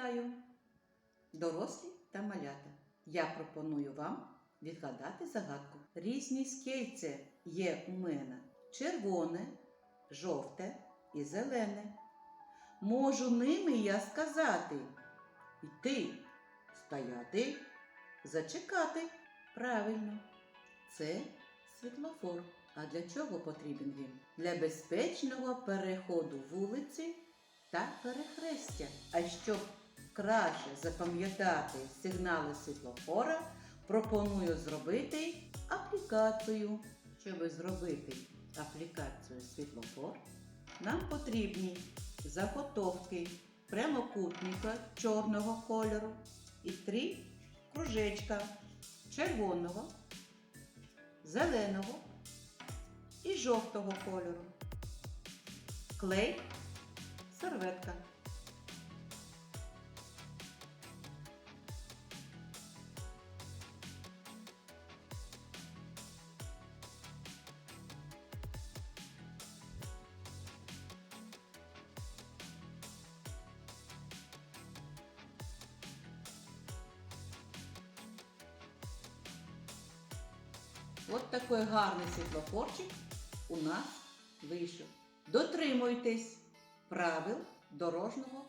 вітаю! Дорослі та малята. Я пропоную вам відгадати загадку. Різні скельця є у мене червоне, жовте і зелене. Можу ними я сказати йти, стояти, зачекати. Правильно, це світлофор. А для чого потрібен він? Для безпечного переходу вулиці та перехрестя. А щоб краще запам'ятати сигнали світлофора, пропоную зробити аплікацію. Щоб зробити аплікацію світлофор, нам потрібні заготовки прямокутника чорного кольору і три кружечка червоного, зеленого і жовтого кольору. Клей, серветка. От такий гарний світлофорчик у нас вийшов. Дотримуйтесь правил дорожнього